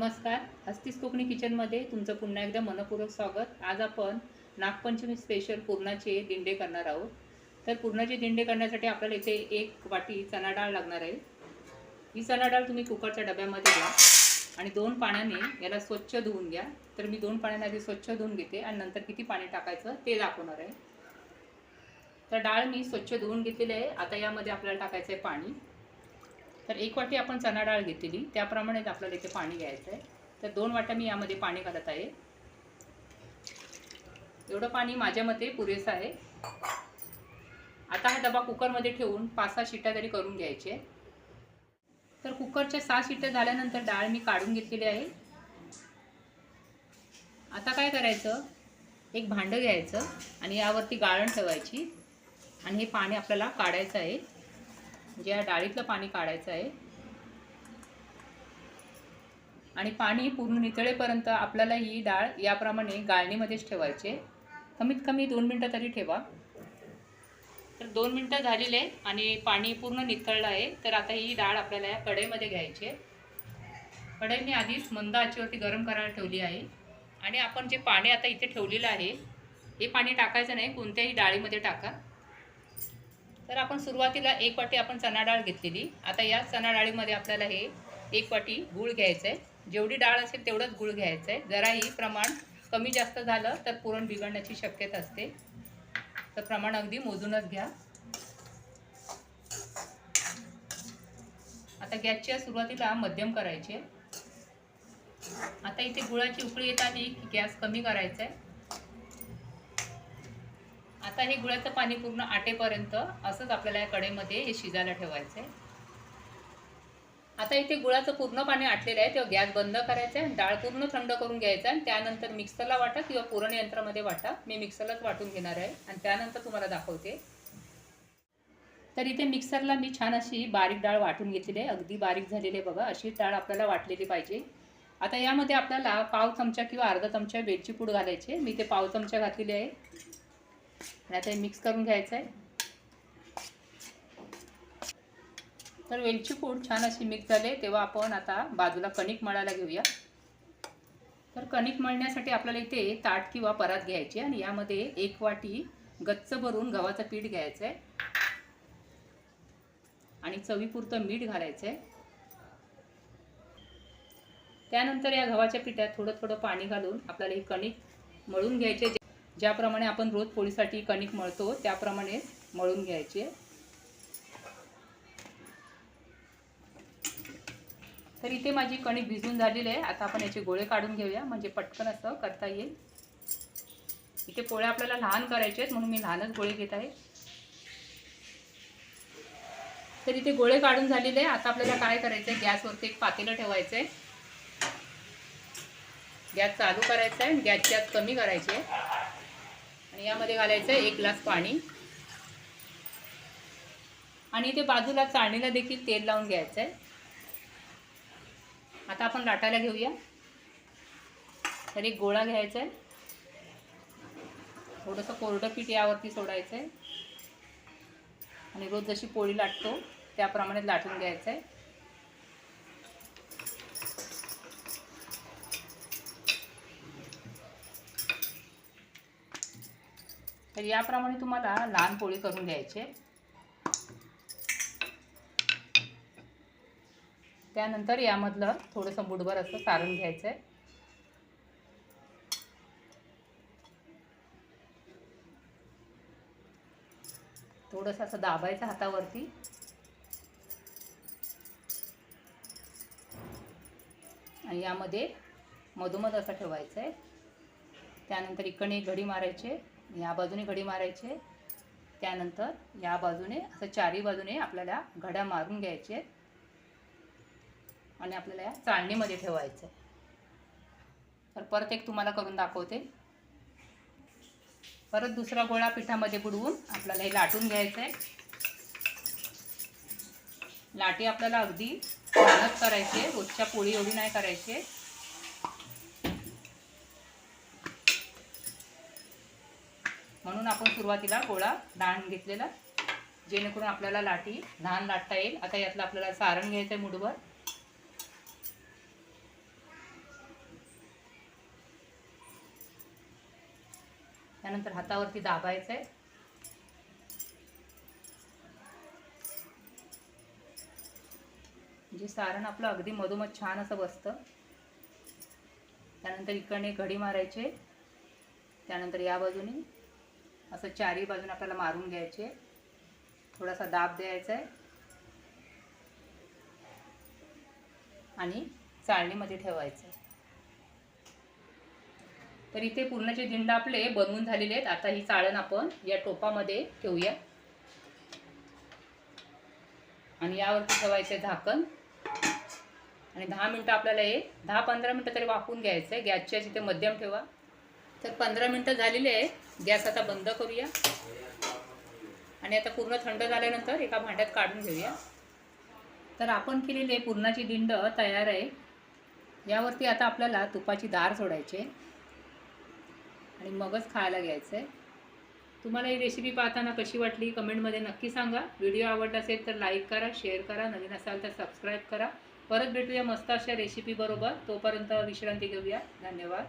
नमस्कार. हस्तीस कोकणी किचनमध्ये तुमचं पुन्हा एकदा मनपूर्वक स्वागत. आज आपण नागपंचमी स्पेशल पुरणाचे दिंडे करणार आहोत. तर पुरणाचे दिंडे करण्यासाठी आपल्याला इथे एक वाटी चणा डाळ लागणार आहे. ही चणा डाळ तुम्ही कुकरच्या डब्यामध्ये घ्या आणि दोन पाण्याने याला स्वच्छ धुवून घ्या. तर मी दोन पाण्याने आधी स्वच्छ धुवून घेते आणि नंतर किती पाणी टाकायचं ते दाखवणार आहे. तर डाळ मी स्वच्छ धुवून घेतलेली आहे. आता यामध्ये आपल्याला टाकायचं आहे पाणी. तर एक वाटी आपण चणा डाळ घेतलेली त्याप्रमाणेच आपल्याला इथे पाणी घ्यायचं आहे तर दोन वाट्या मी यामध्ये पाणी घालत आहे. एवढं पाणी माझ्या मते पुरेसं आहे. आता हा डबा कुकरमध्ये ठेवून पाच सहा शिट्ट्या तरी करून घ्यायचे. तर कुकरच्या सहा शिट्ट्या झाल्यानंतर डाळ मी काढून घेतलेली आहे. आता काय करायचं? एक भांडं घ्यायचं आणि यावरती गाळण ठेवायची आणि हे पाणी आपल्याला काढायचं आहे. म्हणजे या डाळीतलं पाणी काढायचं आहे. आणि पाणी पूर्ण नितळेपर्यंत आपल्याला ही डाळ याप्रमाणे गाळणीमध्येच ठेवायचे. कमीत कमी दोन मिनटं तरी ठेवा. तर दोन मिनटं झालेले आहेत आणि पाणी पूर्ण नितळलं आहे तर आता ही डाळ आपल्याला या कढईमध्ये घ्यायची आहे. कढई मी आधीच मंद आचेवरती गरम करायला ठेवली आहे. आणि आपण जे पाणी आता इथे ठेवलेलं आहे हे पाणी टाकायचं नाही कोणत्याही डाळीमध्ये टाका. तर आपण सुरुवातीला एक वाटी आपण चणा डाळ घेतलेली. आता या चणा डाळीमध्ये आपल्याला हे एक वाटी गूळ घ्यायचं आहे जेवढी डाळ असेल तेवढंच गूळ घ्यायचं आहे जराही प्रमाण कमी जास्त झालं तर पुरण बिघडण्याची शक्यता असते. तर प्रमाण अगदी मोजूनच घ्या. आता गॅसच्या सुरुवातीला मध्यम करायचे आता इथे गुळाची उकळी येत आली की गॅस कमी करायचा आहे आता हे गुळाचं पाणी पूर्ण आटेपर्यंत असंच आपल्याला या कढईमध्ये हे शिजायला ठेवायचं आहे आता इथे गुळाचं पूर्ण पाणी आटलेलं आहे तेव्हा गॅस बंद करायचा आहे डाळ पूर्ण थंड करून घ्यायचा आणि त्यानंतर मिक्सरला वाटा किंवा पुरण यंत्रामध्ये वाटा. मी मिक्सरलाच वाटून घेणार आहे आणि त्यानंतर तुम्हाला दाखवते. तर इथे मिक्सरला मी छान अशी बारीक डाळ वाटून घेतलेली आहे. अगदी बारीक झालेली आहे बघा अशी डाळ आपल्याला वाटलेली पाहिजे. आता यामध्ये आपल्याला पाव चमचा किंवा अर्धा चमचा वेलची पूड घालायची मी ते पाव चमचा घातलेली आहे. आणि आता हे मिक्स करून घ्यायचं आहे तर वेलची पूड छान अशी मिक्स झाले तेव्हा आपण आता बाजूला कणिक मळायला घेऊया. तर कणिक मळण्यासाठी आपल्याला इथे ताट किंवा परात घ्यायची आणि यामध्ये एक वाटी गच्च भरून गव्हाचं पीठ घ्यायचं आहे आणि चवीपुरतं मीठ घालायचं आहे त्यानंतर या गव्हाच्या पिठात थोडं थोडं पाणी घालून आपल्याला हे कणिक मळून घ्यायचे ज्याप्रमाणे आपण रोज पोळीसाठी कणिक मळतो त्याप्रमाणे मळून घ्यायचे. तर इथे माझी कणिक भिजून झालेली आहे. आता आपण याचे गोळे काढून घेऊया. म्हणजे पटकन असं करता येईल. इथे पोळ्या आपल्याला लहान करायचे आहेत म्हणून मी लहानच गोळे घेत आहे. तर इथे गोळे काढून झालेले आहे. आता आपल्याला काय करायचं आहे गॅसवरती एक पातेलं ठेवायचं आहे गॅस चालू करायचा आहे गॅसची आत कमी करायची आहे. आणि यामध्ये घालायचं एक ग्लास पाणी. आणि ते बाजूला चाळणीला देखील तेल लावून घ्यायचं आहे आता आपण लाटायला घेऊया. तर एक गोळा घ्यायचा आहे थोडंसं कोरडं पीठ यावरती सोडायचं आहे आणि रोज जशी पोळी लाटतो त्याप्रमाणे लाटून घ्यायचं आहे तर याप्रमाणे तुम्हाला लहान पोळी करून घ्यायचे. त्यानंतर यामधलं थोडंसं बुडभर असं सारण घ्यायचं आहे थोडंसं असं दाबायचं हातावरती. आणि यामध्ये मधोमध असं ठेवायचं आहे त्यानंतर इकडे घडी मारायचे. या बाजूने घडी मारायचे त्यानंतर या बाजूने असं चारी बाजूने आपल्याला घड्या मारून घ्यायचे आणि आपल्याला या चाळणीमध्ये ठेवायचं तर परत एक तुम्हाला करून दाखवते. परत दुसरा गोळा पिठामध्ये बुडवून आपल्याला हे लाटून घ्यायचं आहे. लाटी आपल्याला अगदी मेहनत करायची आहे. रोजच्या पोळी एवढी नाही करायची म्हणून आपण सुरुवातीला गोळा दाण घेतलेला जेणेकरून आपल्याला लाटी धान लाटता येईल. आता यातलं आपल्याला सारण घ्यायचं आहे मुठभर. त्यानंतर हातावरती दाबायचं आहे म्हणजे सारण आपलं अगदी मधोमध छान असं बसतं. त्यानंतर इकडने घडी मारायचे. त्यानंतर या बाजूने असं चारही बाजून आपल्याला मारून घ्यायचे. थोडासा दाब द्यायचा आहे. आणि चाळणीमध्ये ठेवायचं आहे. तर इथे पूर्णचे दिंड आपले बनवून झालेले आहेत आता ही चाळण आपण या टोपामध्ये ठेवूया. आणि यावरती ठेवायचं आहे झाकण. आणि दहा मिनटं आपल्याला हे दहा पंधरा मिनटं तरी वाफवून घ्यायचं आहे. गॅसच्या तिथे मध्यम ठेवा. तर पंधरा मिनटं झालेले आहे गॅस आता बंद करूया. आणि आता पूर्ण थंड झाल्यानंतर एका भांड्यात काढून घेऊया. तर आपण केलेले पुरणाची दिंड तयार आहे. यावरती आता आपल्याला तुपाची दार सोडायची आणि मगच खायला घ्यायचं आहे. तुम्हाला ही रेसिपी पाहताना कशी वाटली कमेंटमध्ये नक्की सांगा. व्हिडिओ आवडला असेल तर लाईक करा शेअर करा. नवीन असाल तर सबस्क्राईब करा. परत भेटूया मस्त अशा रेसिपीबरोबर तोपर्यंत विश्रांती घेऊया. धन्यवाद.